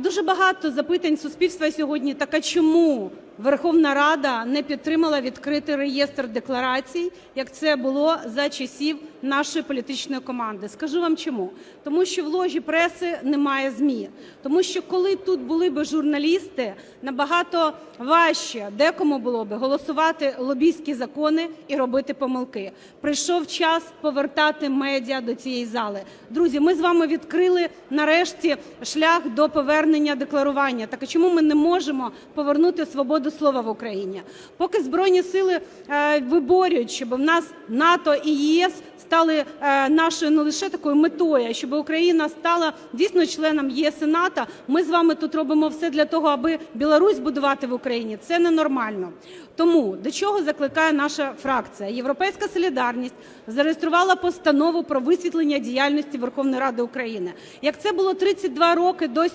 Дуже багато запитань суспільства сьогодні: так а чому Верховна Рада не підтримала відкритий реєстр декларацій, як це було за часів нашої політичної команди? Скажу вам чому. Тому що в ложі преси немає ЗМІ. Тому що коли тут були би журналісти, набагато важче декому було би голосувати лобістські закони і робити помилки. Прийшов час повертати медіа до цієї зали. Друзі, ми з вами відкрили нарешті шлях до повернення декларування. Так а чому ми не можемо повернути свободу слова в Україні? Поки Збройні Сили е, виборюють, щоб в нас НАТО і ЄС стали е, нашою не лише такою метою, а щоб Україна стала дійсно членом ЄС і НАТО, ми з вами тут робимо все для того, аби Білорусь будувати в Україні. Це ненормально. Тому до чого закликає наша фракція? "Європейська солідарність" зареєструвала постанову про висвітлення діяльності Верховної Ради України. Як це було 32 роки до сьогодні,